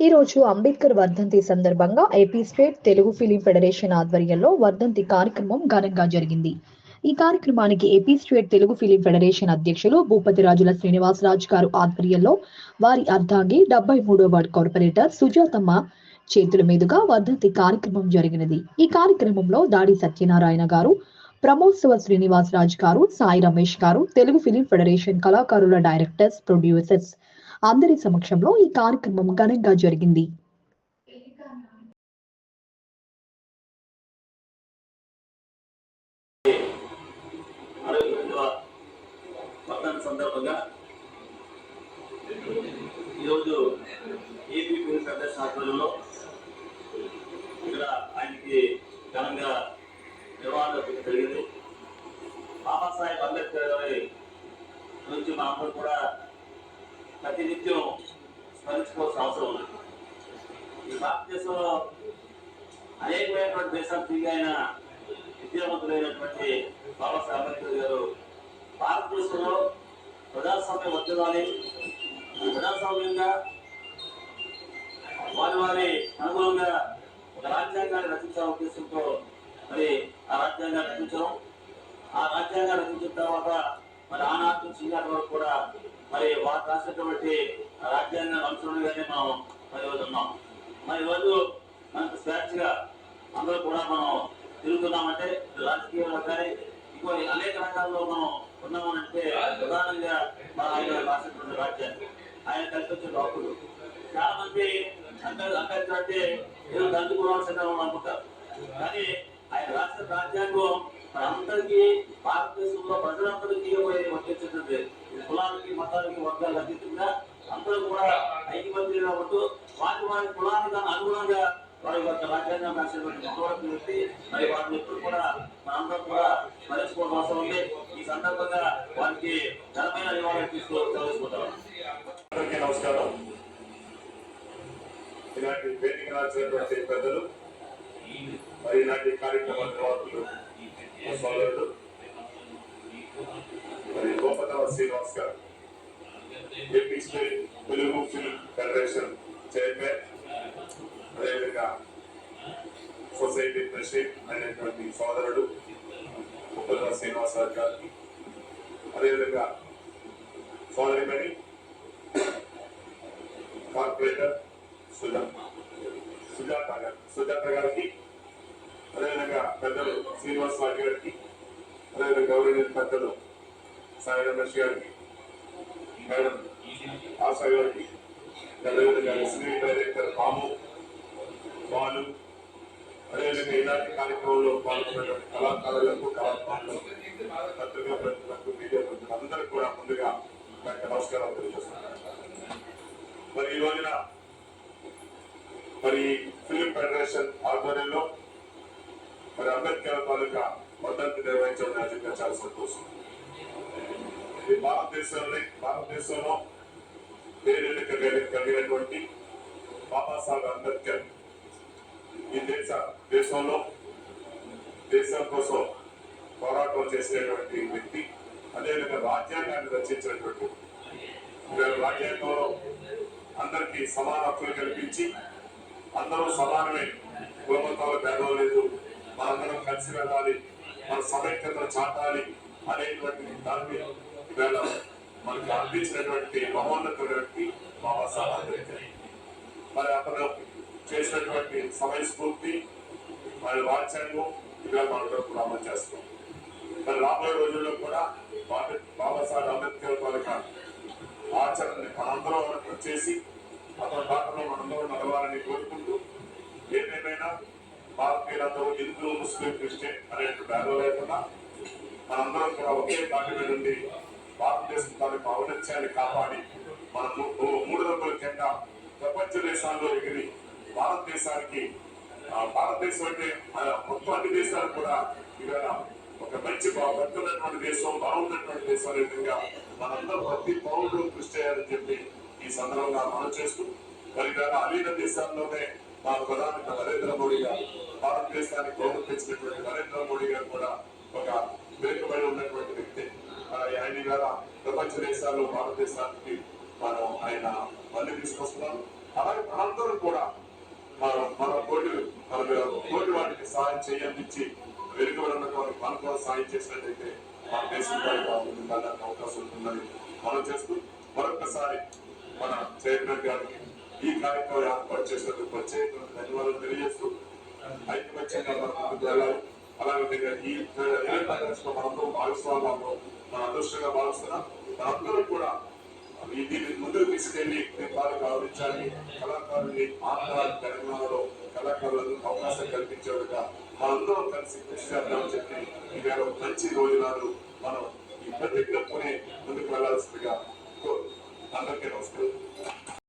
ఈ రోజు అంబేద్కర్ వర్ధంతి సందర్భంగా AP state Telugu film federation ఆధ్వర్యంలో వర్ధంతి కార్యక్రమం ఘనంగా జరిగింది. ఈ కార్యక్రమానికి AP state Telugu film federation అధ్యక్షులు భూపతి రాజుల శ్రీనివాసరాజ్ గారు ఆధ్వర్యంలో వారి అర్ధాంగి డెబ్బై మూడో వార్డ్ కార్పొరేటర్ సుజాతమ్మ చేతుల మీదుగా వర్ధంతి కార్యక్రమం జరిగినది. ఈ కార్యక్రమంలో దాడి సత్యనారాయణ గారు ప్రమోత్సవ శ్రీనివాసరాజ్ గారు సాయి రమేష్ గారు తెలుగు ఫిలిం ఫెడరేషన్ కళాకారుల డైరెక్టర్స్ ప్రొడ్యూసర్స్ అందరి సమక్షంలో ఈ కార్యక్రమం ఘనంగా జరిగింది. సందర్భంగా ఈరోజు ఏపీ ఇక్కడ ఆయనకి ఘనంగా నిర్వహణ జరిగింది. బాబాసాహెబ్ అంబేద్కర్ గారి గురించి మా అందరూ కూడా ప్రతినిత్యం స్మరించుకోవాల్సిన అవసరం ఉంది ఈ భారతదేశంలో అనేకమైనటువంటి దేశాలు తిరిగి విద్యావంతులైనటువంటి బాబాసాహెబ్ అంబేద్కర్ గారు భారతదేశంలో ప్రజాస్వామ్య వర్గాలి ప్రజాస్వామ్యంగా వారి వారి అనుగుణంగా ఒక రాజ్యాంగాన్ని రచించాలనే ఉద్దేశంతో మరి ఆ రాజ్యాంగాన్ని రచించడం ఆ రాజ్యాంగాన్ని రచించిన తర్వాత మరి ఆనాటి నుంచి ఈనాటి వరకు కూడా మరి వారు రాసినటువంటి ఆ రాజ్యాంగాన్ని అనుసరణగానే మనం మరి ఈరోజు ఉన్నాం. మరి ఈరోజు మనకు స్వేచ్ఛగా అందరూ కూడా మనం తిరుగుతున్నామంటే రాజకీయంలో కానీ ఇంకో అనేక రంగాల్లో మనం ఉన్నామనంటే ప్రధానంగా మన ఆయన రాసినటువంటి రాజ్యాన్ని ఆయన కల్పించిన హక్కులు చాలా మంది అంబేద్కర్ అంబేద్కర్ అంటే ఏదో దండుకోవాల్సిన అనుకుంటారు కానీ ఆయన రాష్ట్ర రాజ్యాంగం అందరికీ భారతదేశంలో ప్రజలందరికీ వర్తించుతుంది కులానికి మతానికి వర్గాలు అతీతంగా అందరూ కూడా ఐక్యమత్యంగా ఉంటూ వారి వారి కులానికి అనుగుణంగా వారి యొక్క రాజ్యాంగం రాసినటువంటి గొప్పవారికి వ్యక్తి మరి వారిని ఎప్పుడు కూడా మనందరం కూడా స్మరించుకోవడం ఉంది. ఈ సందర్భంగా వారికి ఘనమైన నివాళులు తీసుకో తెలుసుకుంటాం అందరికీ నమస్కారం. ఇలాంటి వేదిక రాసినటువంటి పెద్దలు మరి ఇలాంటి కార్యక్రమ నిర్వాహకులు సోదరుడు మరి Gopathala Srinivas garu AP state Telugu film federation chairman అదేవిధంగా సొసైటీ ప్రెసిడెంట్ అయినటువంటి సోదరుడు గోపతల శ్రీనివాసరావు గారికి అదేవిధంగా సోదరిమణి కార్పొరేటర్ సుజాత సుజాత గారు సుజాత గారికి అదేవిధంగా పెద్దలు శ్రీనివాస్ రాజు గారికి అదేవిధంగా గౌరవనీయ పెద్దలు సాయి రమేష్ గారికి మేడం ఆశా గారికి అదేవిధంగా శ్రీ డైరెక్టర్ బాము బాలు అదేవిధంగా ఇలాంటి కార్యక్రమంలో పాల్గొన్న కళాకారులకు కళాకారులకు పత్రికా ప్రతినిధులకు మీడియా ప్రజలకు అందరికీ కూడా ముందుగా నా యొక్క నమస్కారం తెలియజేస్తున్నాను. మరి ఈ రోజున మరి ఫిలిం ఫెడరేషన్ ఆధ్వర్యంలో మరి అంబేద్కర్ తాలూకా వర్ధంతి నిర్వహించడం నిజంగా చాలా సంతోషం. ఇది భారతదేశంలో భారతదేశంలో పేరెన్నిక కలిగినటువంటి బాబాసాహెబ్ అంబేద్కర్ ఈ దేశ దేశంలో దేశం కోసం పోరాటం చేసినటువంటి వ్యక్తి అదేవిధంగా రాజ్యాంగాన్ని రచించినటువంటి రాజ్యాంగంలో అందరికీ సమాన హక్కులు కల్పించి అందరూ సమానమే కులమతాల భేదం లేదు. మనందరం కలిసి వెళ్ళాలి మన సమైక్యత చాటాలి అనేటువంటి దాన్ని ఈవేళ మనకు అందించినటువంటి మహోన్నత వ్యక్తి బాబాసాహెబ్ అంబేద్కర్. మరి అతను చేసినటువంటి సమయ స్ఫూర్తి మరి రాజ్యాంగం ఇవాళ మనం అమలు చేస్తాం. మరి రాబోయే రోజుల్లో కూడా బాబాసాహెబ్ అంబేద్కర్ తాలూకా ఆచరణని మనందరం చేసి అతని బాటలో మనందరం నడవాలని కోరుకుంటూ ఏదేమైనా భారతీయులందరూ హిందూ ముస్లిం క్రిస్టియన్ అనే భేదం లేకుండా మనందరం కూడా ఒకే దాటి మీద ఉండి భారతదేశం దాని ఔన్నత్యాన్ని కాపాడి మన మూడు రంగుల కింద ప్రపంచ దేశాల్లో ఎగిరి భారతదేశానికి భారతదేశం అంటే ఆ, మొత్తం అన్ని దేశాలు కూడా ఇవాళ ఒక మంచి బా- దేశం బాగున్నటువంటి దేశం అనే విధంగా మనందరం ప్రతి పౌరుడు కృషి చేయాలని చెప్పి ఈ సందర్భంగా మనం చేస్తూ మరి ఇవాళ అలీన దేశాల్లోనే మా ప్రధాని నరేంద్ర మోడీ గారు భారతదేశానికి గౌరవం నరేంద్ర మోడీ గారు కూడా ఒక వెనుకబడి ఉన్నటువంటి వ్యక్తి. ఆయన ద్వారా ప్రపంచ దేశాల్లో భారతదేశానికి మనం ఆయన మళ్ళీ తీసుకొస్తున్నాం. అలాగే మనందరం కూడా మన మన తోటి మన తోటి వాటికి సహాయం చేయించి వెలుగుబడిన వారికి మనం కూడా సహాయం చేసినట్టయితే మన దేశం అవకాశం ఉంటుందని మనం చేస్తూ మరొకసారి మన చైర్మన్ గారికి ఈ కార్యక్రమం ఏర్పాటు చేసినందుకు ప్రత్యేకంగా ధన్యవాదాలు తెలియజేస్తూ ఐక్యమత్యంగా వెళ్ళాలి అలాగే ఈ ఎలక్ట్రానిక్స్ మనందరం భాగస్వామ్యంలో మన అదృష్టంగా భావిస్తున్నాం మనందరం కూడా దీన్ని ముందుకు తీసుకెళ్ళి దీపాలు గౌరవించాలి కళాకారుని ఆంధ్ర తెలంగాణలో కళాకారులకు అవకాశం కల్పించేవిగా మనందరం కలిసి కృషి చేద్దామని చెప్పి ఇవాళ మంచి రోజునాడు మనం ఈ ప్రతిజ్ఞతోనే ముందుకు వెళ్ళాల్సిందిగా కోరు అందరికీ నమస్కారం